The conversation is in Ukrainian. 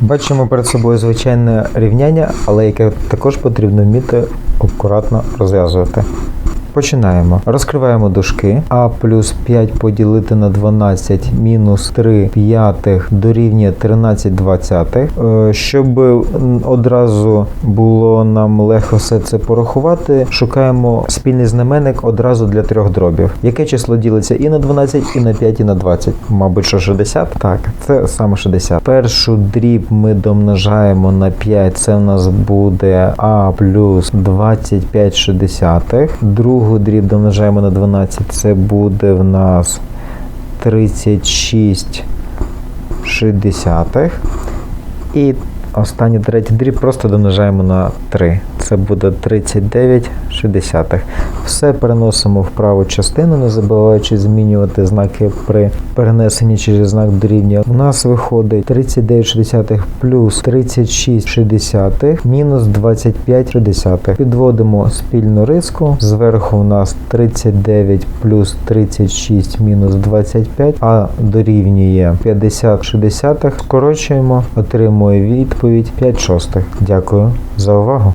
Бачимо перед собою звичайне рівняння, але яке також потрібно вміти акуратно розв'язувати. Починаємо. Розкриваємо дужки. А плюс 5 поділити на 12 мінус 3 п'ятих дорівнює 13 двадцятих. Е, Щоб одразу було нам легко все це порахувати, шукаємо спільний знаменник одразу для трьох дробів. Яке число ділиться і на 12, і на 5, і на 20? Мабуть, що 60? Так, це саме 60. Першу дріб ми домножаємо на 5, це в нас буде А плюс 25 шістдесятих. Другу дріб домножаємо на 12, це буде в нас 36 шістдесятих. І останній третій дріб просто домножаємо на 3. Це буде 39 шістдесятих. Все переносимо в праву частину, не забуваючи змінювати знаки при перенесенні через знак дорівнює. У нас виходить 39 шістдесятих плюс 36 мінус 25 шістдесятих. Підводимо спільну риску. Зверху у нас 39 плюс 36 мінус 25, а дорівнює 50 шістдесятих. Скорочуємо, отримує відповідь 5 шостих. Дякую за увагу.